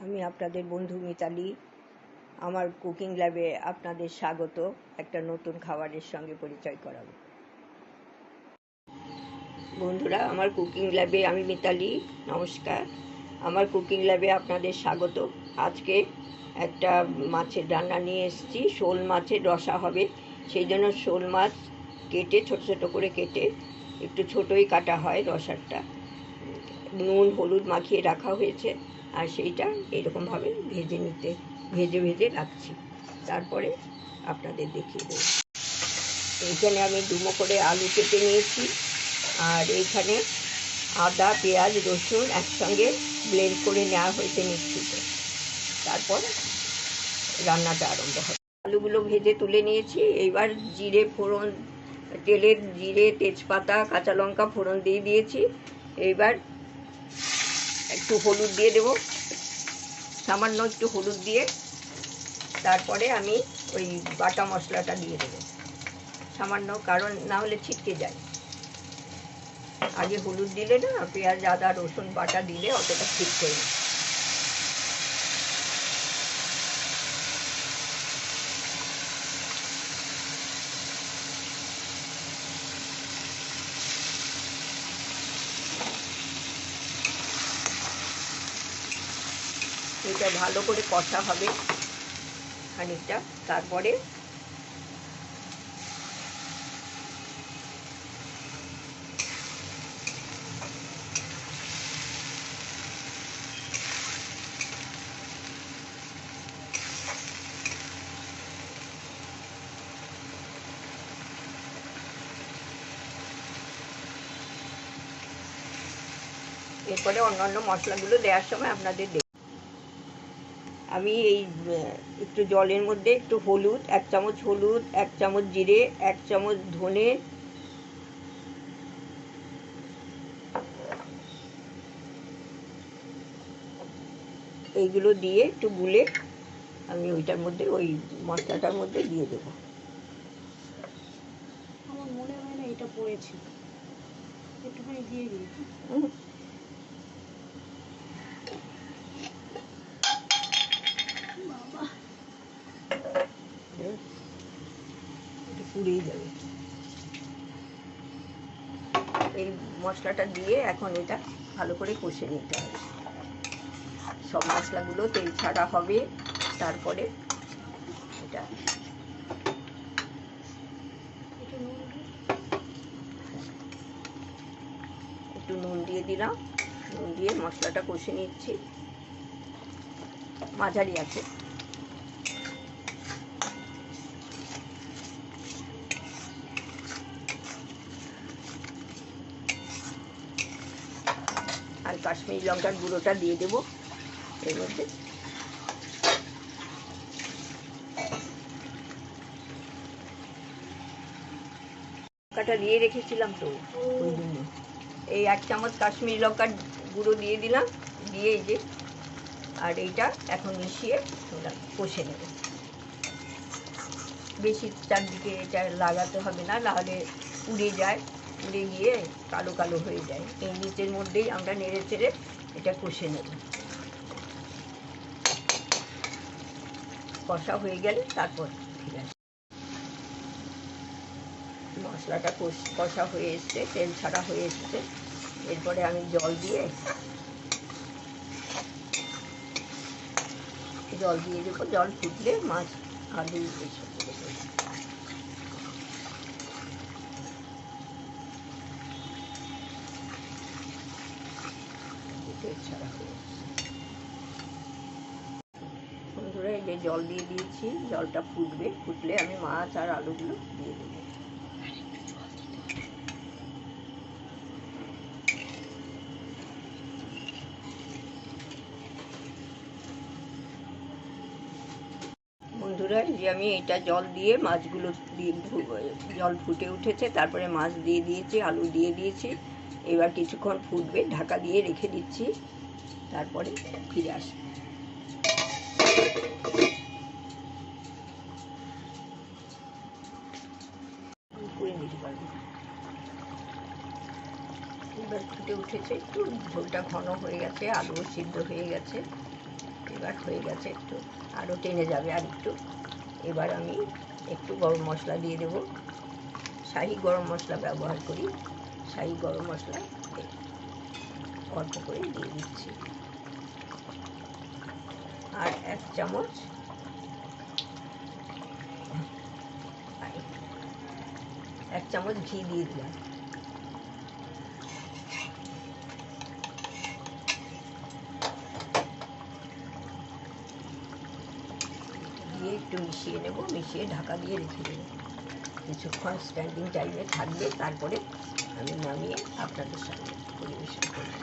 আমি আপনাদের বন্ধু মিতালি। আমার কুকিং ল্যাবে আপনাদের স্বাগত। একটা নতুন খাবারের সঙ্গে পরিচয় করাবো। বন্ধুরা, আমার কুকিং ল্যাবে আমি মিতালি। নমস্কার। আমার কুকিং ল্যাবে আপনাদের স্বাগত। আজকে একটা মাছের রান্না নিয়ে এসেছি। শোল মাছের রসা হবে। সেই জন্য শোল মাছ কেটে, ছোট ছোট করে কেটে একটু ছোটই কাটা হয় রসারটা। নুন, হলুদ মাখিয়ে রাখা হয়েছে। আর সেইটা এরকমভাবে ভেজে নিতে, ভেজে ভেজে রাখছি। তারপরে আপনাদের দেখিয়ে দেবো। এইখানে আমি ডুমো করে আলু কেটে নিয়েছি। আর এইখানে আদা, পেঁয়াজ, রসুন একসঙ্গে ব্লেন্ড করে নেওয়া হয়েছে মিক্সিতে। তারপর রান্নাটা আরম্ভ হবে। আলুগুলো ভেজে তুলে নিয়েছি। এইবার জিরে ফোড়ন, তেলের জিরে, তেজপাতা, কাঁচা লঙ্কা ফোড়ন দিয়ে দিয়েছি। এইবার একটু হলুদ দিয়ে দেব। সামান্য একটু হলুদ দিয়ে তারপরে আমি ওই বাটা মশলাটা দিয়ে দেবো। সামান্য, কারণ না হলে ছিটকে যায়। আগে হলুদ দিলে না পেঁয়াজ, আদা, রসুন, বাটা দিলে অতটা ঠিক ছিটকে না। এটা ভালো করে কষা হবে খানিকটা। তারপরে এরপরে অন্যান্য মশলাগুলো দেওয়ার সময় আপনাদের আমি এই একটু জলের মধ্যে একটু হলুদ এক চামচ হলুদ এক চামচ জিরে এক চামচ ধনে। এইগুলো দিয়ে একটু গুলে আমি ওইটার মধ্যে ওই মশলাটার মধ্যে দিয়ে দেবো। আমার মনে হয় না এটা পড়েছে। একটুখানি দিয়ে দিই। একটু পুড়েই যাবে। এই মশলাটা দিয়ে এখন এটা ভালো করে কষে নিতে হবে। সব মশলাগুলো তেল ছাড়া হবে তারপরে এটা। একটু নুন দিয়ে দিলাম। নুন দিয়ে মশলাটা কষে নিচ্ছি। মাঝারি আছে। কাশ্মীরি লঙ্কার গুঁড়োটা দিয়ে দেবো এর মধ্যে। লঙ্কাটা দিয়ে রেখেছিলাম তো এই এক চামচ কাশ্মীরি লঙ্কার গুঁড়ো দিয়ে দিলাম, দিয়ে যে, আর এইটা এখন মিশিয়ে ওটা কষে নেব। বেশি চারদিকে এটা লাগাতে হবে না নাহলে পুড়ে যায়। পুড়ে গিয়ে কালো কালো হয়ে যায়। এই নিচের মধ্যেই আমরা নেড়ে চেড়ে এটা কষে নেব। কষা হয়ে গেলে তারপর ফিরে আসব। মশলাটা কষ- হয়ে এসছে, তেল ছাড়া হয়ে এসছে। এরপরে আমি জল দিয়ে জল দিয়ে দেবো। জল ফুটলে মাছ আলু এইসব এসছে। বন্ধুরা, এই যে জল দিয়ে দিয়েছি, জলটা ফুটবে। ফুটলে আমি মাছ আর আলুগুলো দিয়ে দেবো। বন্ধুরা যে আমি এটা জল দিয়ে মাছগুলো দিয়ে জল ফুটে উঠেছে। তারপরে মাছ দিয়ে দিয়েছি, আলু দিয়ে দিয়েছি। এবার কিছুক্ষণ ফুটবে, ঢাকা দিয়ে রেখে দিচ্ছি। তারপরে ফিরে আসি করে নিতে পারব। এবার ফুটে উঠেছে একটু, ঝোলটা ঘন হয়ে গেছে আলুও সিদ্ধ হয়ে গেছে। এবার হয়ে গেছে একটু আরও টেনে যাবে আর একটু। এবার আমি একটু গরম মশলা দিয়ে দেব। শাহি গরম মশলা ব্যবহার করি। শাহি গরম মশলা অল্প করে দিয়ে দিচ্ছি। আর এক চামচ এক চামচ ঘি দিয়ে দিলাম। দিয়ে একটু মিশিয়ে নেব, মিশিয়ে ঢাকা দিয়ে রেখে দেবো। কিছুক্ষণ স্ট্যান্ডিং টাইমে থাকবে, তারপরে আমি নামিয়ে আপনাদের সামনে পরিবেশন করব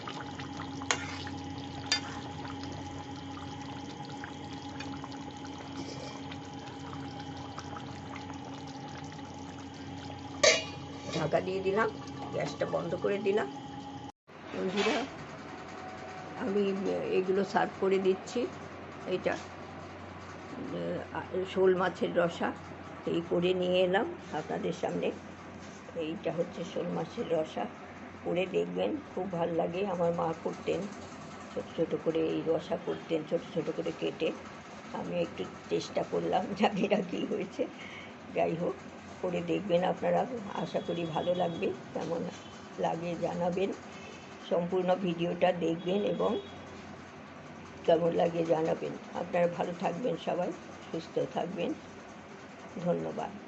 ঢাকা দিয়ে দিলাম, গ্যাসটা বন্ধ করে দিলাম। বন্ধুরা, আমি এগুলো সার্ভ করে দিচ্ছি। এটা শোল মাছের রসা। এই করে নিয়ে এলাম আপনাদের সামনে। এইটা হচ্ছে শোল মাছের রসা। করে দেখবেন, খুব ভালো লাগে। আমার মা করতেন, ছোট ছোট করে এই রসা করতেন, ছোট ছোট করে কেটে। আমি একটু চেষ্টা করলাম জানি না কী হয়েছে। যাই হোক, করে দেখবেন আপনারা। আশা করি ভালো লাগবে। কেমন লাগে জানাবেন। সম্পূর্ণ ভিডিওটা দেখবেন এবং কেমন লাগে জানাবেন। আপনারা ভালো থাকবেন সবাই, সুস্থ থাকবেন। ধন্যবাদ।